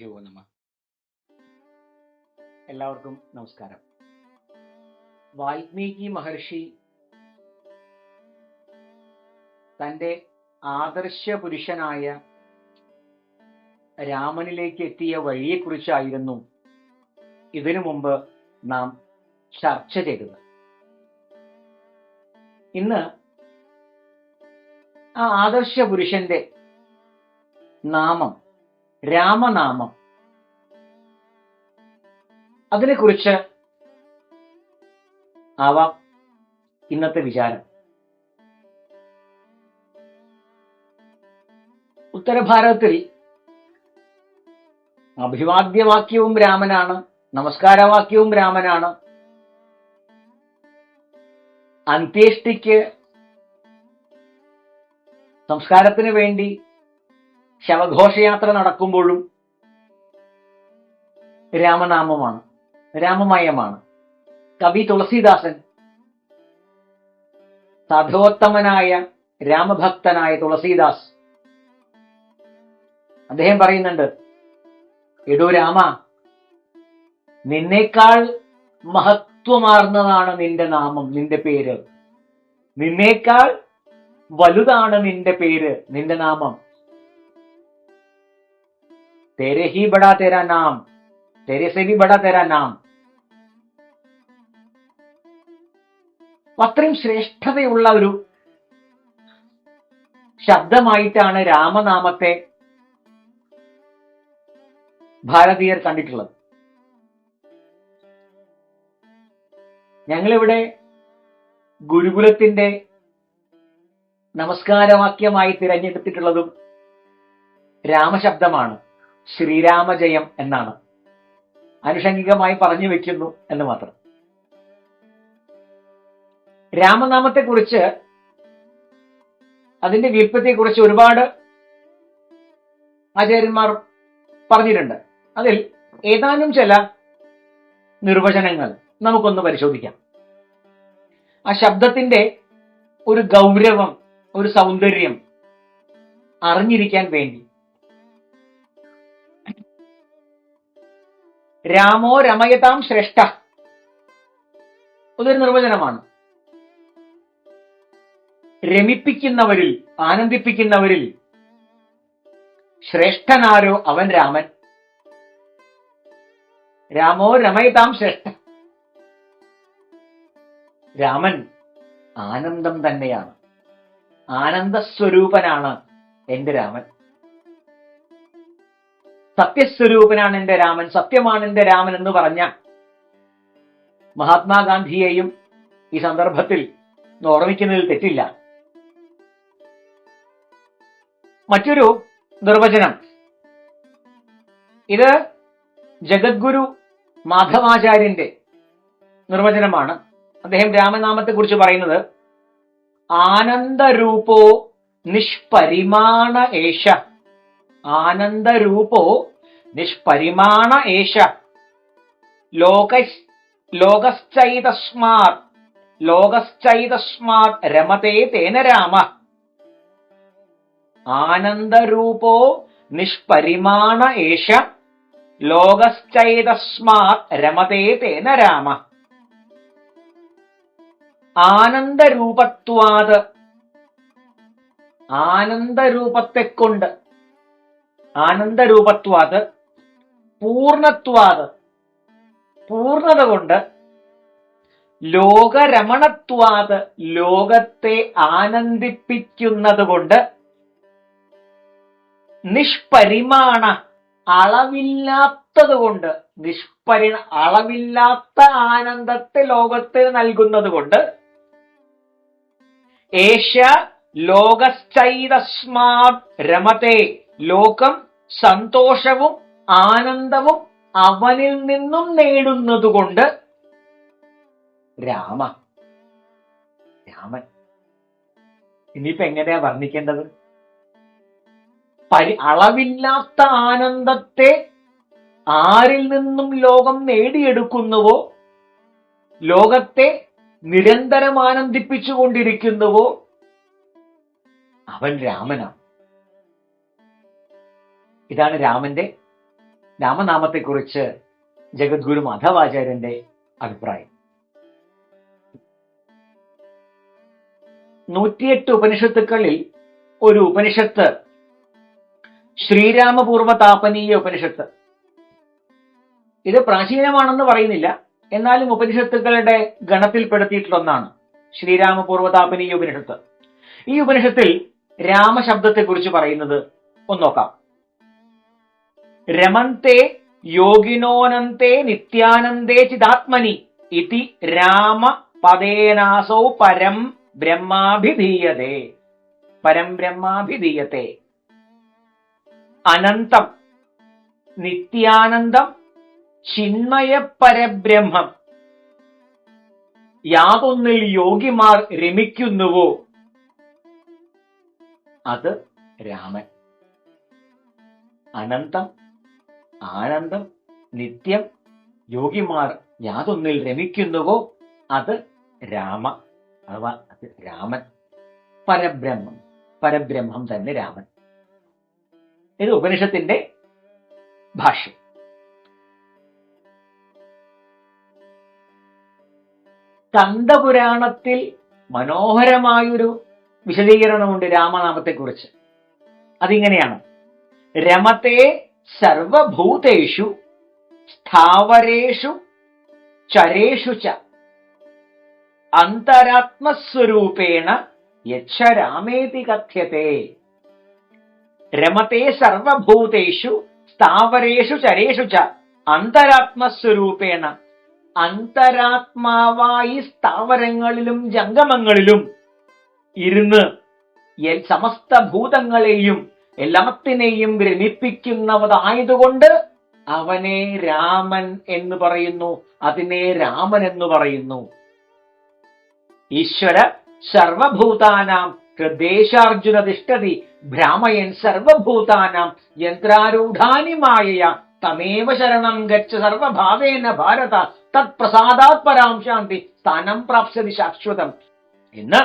ഗുരുഭ്യോ നമ. എല്ലാവർക്കും നമസ്കാരം. വാൽമീകി മഹർഷി തന്റെ ആദർശ പുരുഷനായ രാമനിലേക്ക് എത്തിയ വഴിയെക്കുറിച്ചായിരുന്നു ഇതിനു മുമ്പ് നാം ചർച്ച ചെയ്തത്. ഇന്ന് ആ ആദർശ പുരുഷന്റെ നാമം രാമനാമം. അതിനെക്കുറിച്ച് ആവാം ഇന്നത്തെ വിചാരം. ഉത്തരഭാരതത്തിൽ അഭിവാദ്യവാക്യവും രാമനാണ് നമസ്കാരവാക്യവും രാമനാണ്. അന്ത്യേഷ്ടിക്ക് സംസ്കാരത്തിന് വേണ്ടി ശവഘോഷയാത്ര നടക്കുമ്പോഴും രാമനാമമാണ് രാമമയമാണ്. കവി തുളസീദാസൻ സധോത്തമനായ രാമഭക്തനായ തുളസീദാസ് അദ്ദേഹം പറയുന്നുണ്ട് എടോ രാമ നിന്നേക്കാൾ മഹത്വമാർന്നതാണ് നിന്റെ നാമം നിന്റെ പേര്. നിന്നേക്കാൾ വലുതാണ് നിന്റെ പേര് നിന്റെ നാമം. तेरे ही बड़ा तेरा नाम तेरे से भी बड़ा तेरा नाम അത്രയും ശ്രേഷ്ഠതയുള്ള ഒരു ശബ്ദമായിട്ടാണ് രാമനാമത്തെ ഭാരതീയർ കണ്ടിട്ടുള്ളത് ഞങ്ങളിവിടെ ഗുരുകുലത്തിന്റെ നമസ്കാരവാക്യമായി തിരഞ്ഞെടുത്തിട്ടുള്ളതും രാമശബ്ദമാണ് ശ്രീരാമജയം എന്നാണ്. ആനുഷംഗികമായി പറഞ്ഞു വെക്കുന്നു എന്ന് മാത്രം. രാമനാമത്തെക്കുറിച്ച് അതിന്റെ വ്യുൽപ്പത്തെക്കുറിച്ച് ഒരുപാട് ആചാര്യന്മാർ പറഞ്ഞിട്ടുണ്ട്. അതിൽ ഏതാനും ചില നിർവചനങ്ങൾ നമുക്കൊന്ന് പരിശോധിക്കാം. ആ ശബ്ദത്തിന്റെ ഒരു ഗൗരവം ഒരു സൗന്ദര്യം അറിഞ്ഞിരിക്കാൻ വേണ്ടി രാമോ രമയതാം ശ്രേഷ്ഠ. അതൊരു നിർവചനമാണ്. രമിപ്പിക്കുന്നവരിൽ ആനന്ദിപ്പിക്കുന്നവരിൽ ശ്രേഷ്ഠനാരോ അവൻ രാമൻ. രാമോ രമയതാം ശ്രേഷ്ഠ. രാമൻ ആനന്ദം തന്നെയാണ്. ആനന്ദസ്വരൂപനാണ് എന്റെ രാമൻ. സത്യസ്വരൂപനാണ് എന്റെ രാമൻ സത്യമാണ് എന്റെ രാമൻ എന്ന് പറഞ്ഞ മഹാത്മാഗാന്ധിയെയും ഈ സന്ദർഭത്തിൽ ഓർമ്മിക്കുന്നതിൽ തെറ്റില്ല. മറ്റൊരു നിർവചനം. ഇത് ജഗദ്ഗുരു മാധവാചാര്യന്റെ നിർവചനമാണ്. അദ്ദേഹം രാമനാമത്തെ കുറിച്ച് പറയുന്നത് ആനന്ദരൂപോ നിഷ്പരിമാണ ഏഷ. ആനന്ദരൂപോ നിഷ്പരിമാണ ഏഷ. ലോക ലോകശ്ചൈതസ്മാത് ലോകശ്ചൈതസ്മാത് രമതേ തേന രാമ. ആനന്ദരൂപോ നിഷ്പരിമാണ ഏഷ ലോകശ്ചൈതസ്മാത് രമതേ തേന രാമ. ആനന്ദരൂപത്വാത് ആനന്ദരൂപത്തെ കൊണ്ട് ആനന്ദരൂപത്വാത് പൂർണത്വാത് പൂർണത കൊണ്ട് ലോകരമണത്വാത് ലോകത്തെ ആനന്ദിപ്പിക്കുന്നത് കൊണ്ട് നിഷ്പരിമാണ അളവില്ലാത്തത് കൊണ്ട് നിഷ്പരി അളവില്ലാത്ത ആനന്ദത്തെ ലോകത്തിന് നൽകുന്നത് കൊണ്ട് ഏഷ്യ ലോകശ്ചൈതസ്മാ രമത്തെ ലോകം സന്തോഷവും ആനന്ദവും അവനിൽ നിന്നും നേടുന്നതുകൊണ്ട് രാമ രാമൻ. ഇനിയിപ്പോ എങ്ങനെയാ വർണിക്കേണ്ടത്? പരി അളവില്ലാത്ത ആനന്ദത്തെ ആരിൽ നിന്നും ലോകം നേടിയെടുക്കുന്നുവോ? ലോകത്തെ നിരന്തരം ആനന്ദിപ്പിച്ചുകൊണ്ടിരിക്കുന്നുവോ? അവൻ രാമനാണ് ഇതാണ് രാമന്റെ രാമനാമത്തെക്കുറിച്ച് ജഗദ്ഗുരു മാധവാചാര്യന്റെ അഭിപ്രായം. നൂറ്റിയെട്ട് ഉപനിഷത്തുക്കളിൽ ഒരു ഉപനിഷത്ത് ശ്രീരാമപൂർവ താപനീയ ഉപനിഷത്ത്. ഇത് പ്രാചീനമാണെന്ന് പറയുന്നില്ല. എന്നാലും ഉപനിഷത്തുക്കളുടെ ഗണത്തിൽപ്പെടുത്തിയിട്ടുള്ള ഒന്നാണ് ശ്രീരാമപൂർവ താപനീയ ഉപനിഷത്ത്. ഈ ഉപനിഷത്തിൽ രാമശബ്ദത്തെക്കുറിച്ച് പറയുന്നത് ഒന്ന് നോക്കാം. രമന്തെ യോഗിനോനന്തെ നിത്യാനന്ദേ ചിദാത്മനി ഇതി രാമ പദേനാസൗ പരം ബ്രഹ്മാഭിധീയതേ. പരം ബ്രഹ്മാഭിധീയത്തെ അനന്തം നിത്യാനന്ദം ചിന്മയ പരബ്രഹ്മം യാതൊന്നിൽ യോഗിമാർ രമിക്കുന്നുവോ? അത് രാമൻ. അനന്തം ആനന്ദം നിത്യം യോഗിമാർ യാതൊന്നിൽ രമിക്കുന്നുവോ? അത് രാമ അഥവാ അത് രാമൻ. പരബ്രഹ്മം പരബ്രഹ്മം തന്നെ രാമൻ. ഇത് ഉപനിഷത്തിന്റെ ഭാഷ്യം. സ്കന്ദപുരാണത്തിൽ മനോഹരമായൊരു വിശദീകരണമുണ്ട് രാമനാമത്തെക്കുറിച്ച്. അതിങ്ങനെയാണ്. രമത്തെ സർവഭൂതേഷു സ്ഥാവരേഷു ചരേഷു ച. അന്തരാത്മസ്വരൂപേണ യച്ഛ രാമേതി കഥ്യത്തെ. രമത്തെ സർവഭൂതേഷു സ്ഥാവരേഷു ചരേഷു ച. അന്തരാത്മസ്വരൂപേണ അന്തരാത്മാവായി സ്ഥാവരങ്ങളിലും ജംഗമങ്ങളിലും ഇരുന്ന് സമസ്ത ഭൂതങ്ങളെയും എല്ലാത്തിനെയും രമിപ്പിക്കുന്നവതായതുകൊണ്ട് അവനെ രാമൻ എന്ന് പറയുന്നു അതിനെ രാമൻ എന്ന് പറയുന്നു. ഈശ്വര സർവഭൂതാനാം ഹൃദേശാർജുന തിഷ്ടതി ഭ്രാമയൻ സർവഭൂതാനാം യന്ത്രാരൂഢാനി മായയ തമേവ ശരണം ഗച്ഛ സർവഭാവേന ഭാരത തത്പ്രസാദാത്പരാം പ്രസാദാത് പരാം ശാന്തി സ്ഥാനം പ്രാപ്സ്യതി ശാശ്വതം. എന്ന്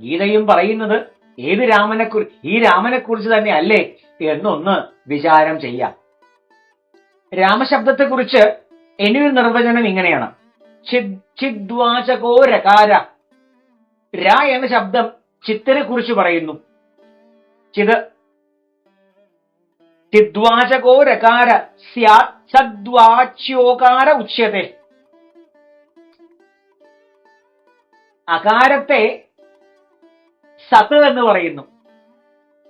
ഗീതയും പറയുന്നത് ഏത് രാമനെ കുറിച്ച് ഈ രാമനെ കുറിച്ച് തന്നെ അല്ലേ എന്നൊന്ന് വിചാരം ചെയ്യാം. രാമശബ്ദത്തെ കുറിച്ച് എനിയൊരു നിർവചനം ഇങ്ങനെയാണ്. ചിദ് ചിദ്വാചകോ രകാര. ര എന്ന ശബ്ദം ചിത്തിനെ കുറിച്ച് പറയുന്നു. ചിത് ചിദ്വാചകോ രകാര സദ്വാച്യോകാര ഉച്യത്തെ. അകാരത്തെ സത്ത് എന്ന് പറയുന്നു.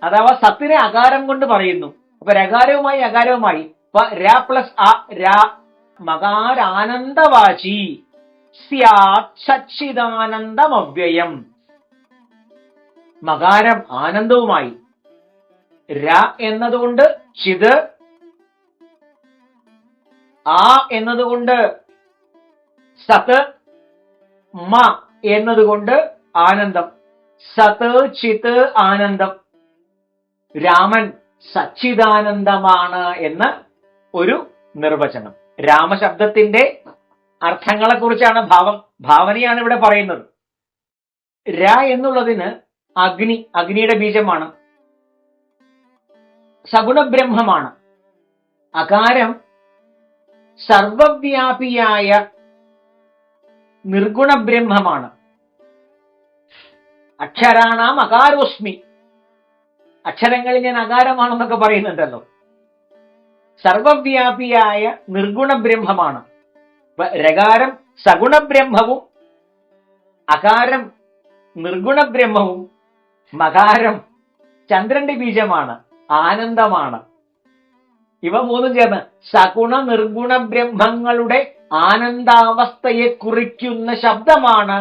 അഥവാ സത്തിനെ അകാരം കൊണ്ട് പറയുന്നു. അപ്പൊ രകാരവുമായി അകാരവുമായി. ര പ്ലസ് അ ര മകാരാനന്ദവാചി. സച്ചിദാനന്ദമവ്യയം. മകാരം ആനന്ദവുമായി. ര എന്നതുകൊണ്ട് ചിത്. ആ എന്നതുകൊണ്ട് സത്ത്. മ എന്നതുകൊണ്ട് ആനന്ദം. സത് ചിത് ആനന്ദം. രാമൻ സച്ചിദാനന്ദമാണ് എന്ന് ഒരു നിർവചനം. രാമശബ്ദത്തിന്റെ അർത്ഥങ്ങളെ കുറിച്ചാണ് ഭാവം. ഭാവനയാണ് ഇവിടെ പറയുന്നത്. ര എന്നുള്ളതിന് അഗ്നി അഗ്നിയുടെ ബീജമാണ്. സഗുണബ്രഹ്മമാണ്. അകാരം സർവവ്യാപിയായ നിർഗുണ ബ്രഹ്മമാണ് അക്ഷരാണാം അകാരോസ്മി. അക്ഷരങ്ങളിൽ ഞാൻ അകാരമാണെന്നൊക്കെ പറയുന്നുണ്ടല്ലോ. സർവവ്യാപിയായ നിർഗുണ ബ്രഹ്മമാണ് രകാരം സഗുണ ബ്രഹ്മവും അകാരം നിർഗുണ ബ്രഹ്മവും മകാരം ചന്ദ്രന്റെ ബീജമാണ് ആനന്ദമാണ്. ഇവ മൂന്നും ചേർന്ന് സഗുണ നിർഗുണ ബ്രഹ്മങ്ങളുടെ ആനന്ദാവസ്ഥയെ കുറിക്കുന്ന ശബ്ദമാണ്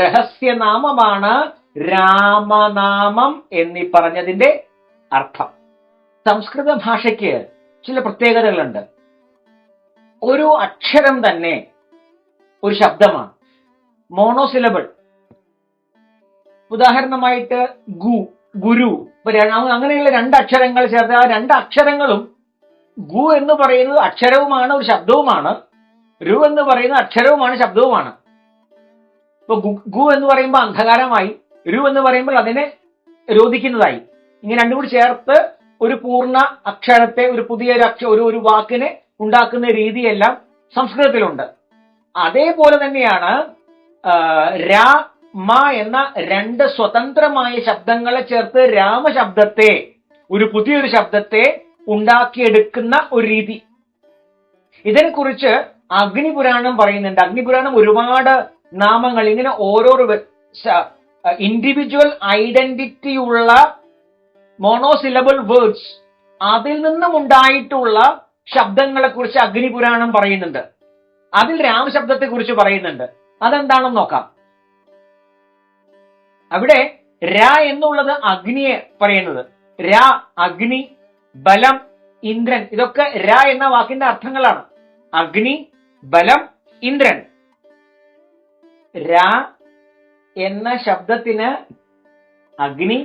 രഹസ്യനാമമാണ് രാമനാമം എന്നീ പറഞ്ഞതിന്റെ അർത്ഥം. സംസ്കൃത ഭാഷയ്ക്ക് ചില പ്രത്യേകതകളുണ്ട്. ഒരു അക്ഷരം തന്നെ ഒരു ശബ്ദമാണ്. മോണോസിലബിൾ ഉദാഹരണമായിട്ട് ഗു ഗുരു അങ്ങനെയുള്ള രണ്ട് അക്ഷരങ്ങൾ ചേർത്ത് ആ രണ്ട് അക്ഷരങ്ങളും ഗു എന്ന് പറയുന്നത് അക്ഷരവുമാണ് ഒരു ശബ്ദവുമാണ്. രു എന്ന് പറയുന്നത് അക്ഷരവുമാണ് ശബ്ദവുമാണ്. ഇപ്പൊ ഗു എന്ന് പറയുമ്പോൾ അന്ധകാരമായി. രു എന്ന് പറയുമ്പോൾ അതിനെ രോധിക്കുന്നതായി. ഇങ്ങനെ രണ്ടും കൂടി ചേർത്ത് ഒരു പൂർണ അക്ഷരത്തെ ഒരു പുതിയ ഒരു അക്ഷ ഒരു ഒരു വാക്കിനെ ഉണ്ടാക്കുന്ന രീതിയെല്ലാം സംസ്കൃതത്തിലുണ്ട്. അതേപോലെ തന്നെയാണ് രാ മ എന്ന രണ്ട് സ്വതന്ത്രമായ ശബ്ദങ്ങളെ ചേർത്ത് രാമശബ്ദത്തെ ഒരു പുതിയൊരു ശബ്ദത്തെ ഉണ്ടാക്കിയെടുക്കുന്ന ഒരു രീതി. ഇതിനെക്കുറിച്ച് അഗ്നിപുരാണം പറയുന്നുണ്ട്. അഗ്നിപുരാണം ഒരുപാട് നാമങ്ങൾ ഇങ്ങനെ ഓരോരോ ഇൻഡിവിജ്വൽ ഐഡന്റിറ്റി ഉള്ള മോണോസിലബിൾ വേർഡ്സ് അതിൽ നിന്നും ഉണ്ടായിട്ടുള്ള ശബ്ദങ്ങളെ കുറിച്ച് അഗ്നിപുരാണം പറയുന്നുണ്ട്. അതിൽ രാമശബ്ദത്തെ കുറിച്ച് പറയുന്നുണ്ട്. അതെന്താണെന്ന് നോക്കാം. അവിടെ ര എന്നുള്ളത് അഗ്നിയെ പറയുന്നത്. ര അഗ്നി ബലം ഇന്ദ്രൻ. ഇതൊക്കെ ര എന്ന വാക്കിന്റെ അർത്ഥങ്ങളാണ്. അഗ്നി ബലം ഇന്ദ്രൻ. രാ എന്ന ശബ്ദത്തിന് അഗ്നി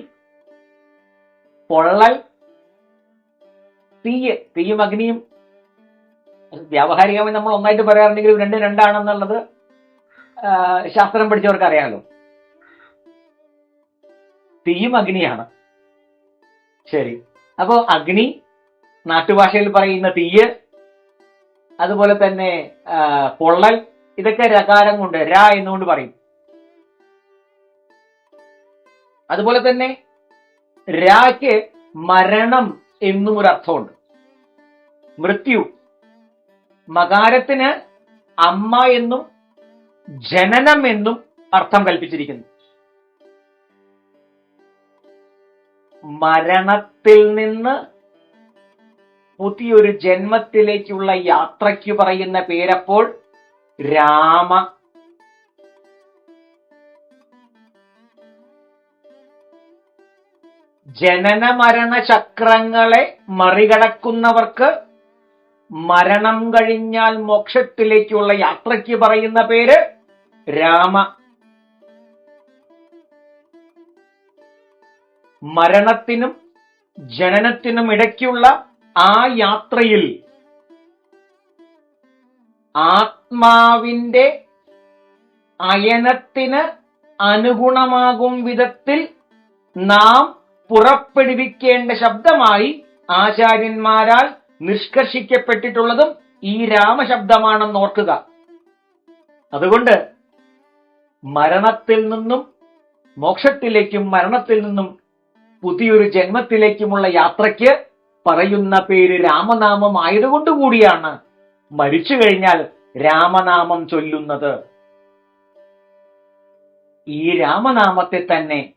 പൊള്ളൽ തീയ് തീയും അഗ്നിയും വ്യാവഹാരികമായി നമ്മൾ ഒന്നായിട്ട് പറയാറുണ്ടെങ്കിൽ രണ്ടും രണ്ടാണെന്നുള്ളത് ശാസ്ത്രം പഠിച്ചവർക്ക് അറിയാമല്ലോ. തീയും അഗ്നിയാണ്. ശരി. അപ്പോ അഗ്നി നാട്ടുഭാഷയിൽ പറയുന്ന തീയ് അതുപോലെ തന്നെ പൊള്ളൽ ഇതൊക്കെ രകാരം കൊണ്ട് രാ എന്നുകൊണ്ട് പറയും. അതുപോലെ തന്നെ രാക്ക് മരണം എന്നും ഒരു അർത്ഥമുണ്ട് മൃത്യു മകാരത്തിന് അമ്മ എന്നും ജനനം എന്നും അർത്ഥം കൽപ്പിച്ചിരിക്കുന്നു. മരണത്തിൽ നിന്ന് പുതിയൊരു ജന്മത്തിലേക്കുള്ള യാത്രയ്ക്ക് പറയുന്ന പേരപ്പോൾ രാമ ജനന മരണ ചക്രങ്ങളെ മറികടക്കുന്നവർക്ക് മരണം കഴിഞ്ഞാൽ മോക്ഷത്തിലേക്കുള്ള യാത്രയ്ക്ക് പറയുന്ന പേര് രാമ. മരണത്തിനും ജനനത്തിനും ഇടയ്ക്കുള്ള ആ യാത്രയിൽ ആത്മാവിന്റെ അയനത്തിന് അനുഗുണമാകും വിധത്തിൽ നാം പുറപ്പെടുവിക്കേണ്ട ശബ്ദമായി ആചാര്യന്മാരാൽ നിഷ്കർഷിക്കപ്പെട്ടിട്ടുള്ളതും ഈ രാമശബ്ദമാണെന്ന് ഓർക്കുക. അതുകൊണ്ട് മരണത്തിൽ നിന്നും മോക്ഷത്തിലേക്കും മരണത്തിൽ നിന്നും പുതിയൊരു ജന്മത്തിലേക്കുമുള്ള യാത്രയ്ക്ക് പറയുന്ന പേര് രാമനാമം ആയതുകൊണ്ട് കൂടിയാണ് മരിച്ചു കഴിഞ്ഞാൽ രാമനാമം ചൊല്ലുന്നത്. ഈ രാമനാമത്തെ തന്നെ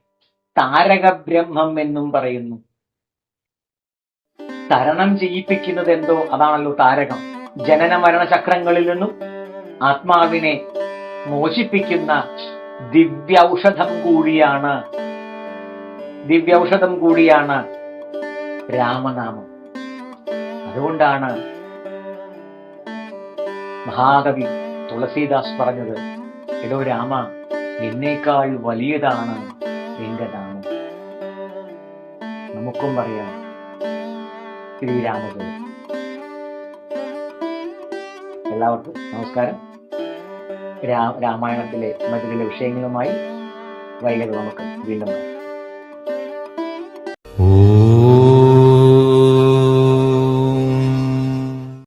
താരകബ്രഹ്മം എന്നും പറയുന്നു. തരണം ചെയ്യിപ്പിക്കുന്നത് എന്തോ അതാണല്ലോ താരകം. ജനന മരണ ചക്രങ്ങളിൽ നിന്നും ആത്മാവിനെ മോചിപ്പിക്കുന്ന ദിവ്യൌഷധം കൂടിയാണ് ദിവ്യൌഷധം കൂടിയാണ് രാമനാമം. അതുകൊണ്ടാണ് മഹാകവി തുളസീദാസ് പറഞ്ഞത് എടോ രാമ എന്നേക്കാൾ വലിയതാണ് എന്റെ നമുക്കും പറയാം ശ്രീരാമകൃഷ്ണൻ എല്ലാവർക്കും നമസ്കാരം. രാമായണത്തിലെ മറ്റു ചില വിഷയങ്ങളുമായി വൈകാതെ നമുക്ക് വീണ്ടും